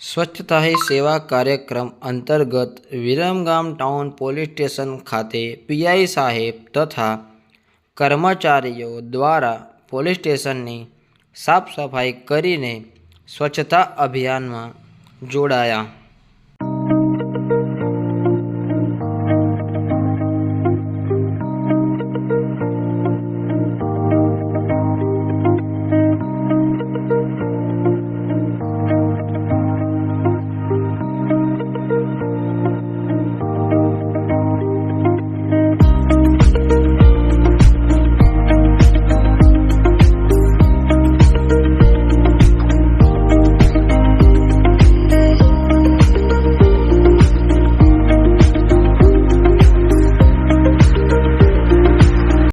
સ્વચ્છતા હી સેવા કાર્યક્રમ અંતર્ગત વિરમગામ ટાઉન પોલીસ સ્ટેશન ખાતે પીઆઈ સાહેબ તથા કર્મચારીઓ દ્વારા પોલીસ સ્ટેશનની સાફ સફાઈ કરીને સ્વચ્છતા અભિયાનમાં જોડાયા.